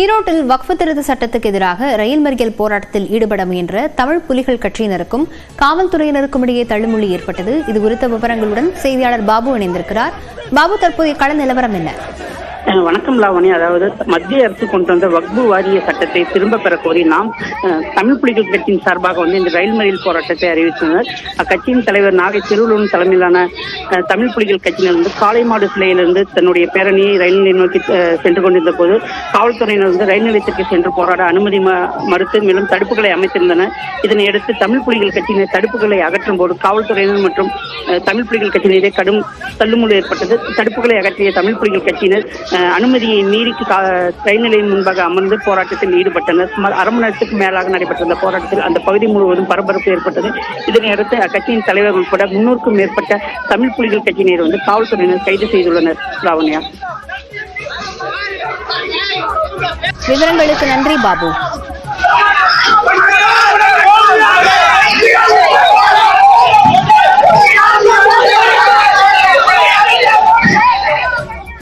ஈரோட்டில் வக்ஃபு திருத்த சட்டத்துக்கு எதிராக ரயில் மறியல் போராட்டத்தில் ஈடுபட முயன்ற தமிழ் புலிகள் கட்சியினருக்கும் காவல்துறையினருக்கும் இடையே தள்ளுமுள்ளி ஏற்பட்டது. இது குறித்த விவரங்களுடன் செய்தியாளர் பாபு இணைந்திருக்கிறார். பாபு தற்போதைய கள நிலவரம் என்ன? வணக்கம் லாவணி அதாவது மத்திய அரசு கொண்டு வந்த வக்பு வாரிய சட்டத்தை திரும்ப பெற கோரி நாம் தமிழ் புலிகள் கட்சியின் சார்பாக வந்து இந்த ரயில் மறியல் போராட்டத்தை அறிவித்தனர் அக்கட்சியின் தலைவர் நாகை திருவள்ளுவன் தலைமையிலான தமிழ் புலிகள் கட்சியினர் வந்து காளைமாடு சிலையிலிருந்து தன்னுடைய பேரணியை ரயில் நிலையம் நோக்கி சென்று கொண்டிருந்த போது காவல்துறையினர் வந்து ரயில் நிலையத்திற்கு சென்று போராட அனுமதி ம- மறுத்து மேலும் தடுப்புகளை அமைத்திருந்தனர். இதனையடுத்து தமிழ் புலிகள் கட்சியினர் தடுப்புகளை அகற்றும் போது காவல்துறையினர் மற்றும் தமிழ் புலிகள் கட்சியினரே கடும் தள்ளுமுள்ளு ஏற்பட்டது. தடுப்புகளை அகற்றிய தமிழ் புலிகள் கட்சியினர் அனுமதியை மீறி கா- ரயில் நிலையம் முன்பாக அமர்ந்து போராட்டத்தில் ஈடுபட்டனர். சுமார் அரை மணி நேரத்துக்கு மேலாக நடைபெற்ற இந்த போராட்டத்தில் அந்த பகுதி முழுவதும் பரபரப்பு ஏற்பட்டது. இதனையடுத்து அக்கட்சியின் தலைவர் உட்பட முன்னூறுக்கும் மேற்பட்ட தமிழ் புலிகள் கட்சியினர் வந்து காவல்துறையினர் கைது செய்துள்ளனர். லாவண்யா. விவரங்களுக்கு நன்றி பாபு.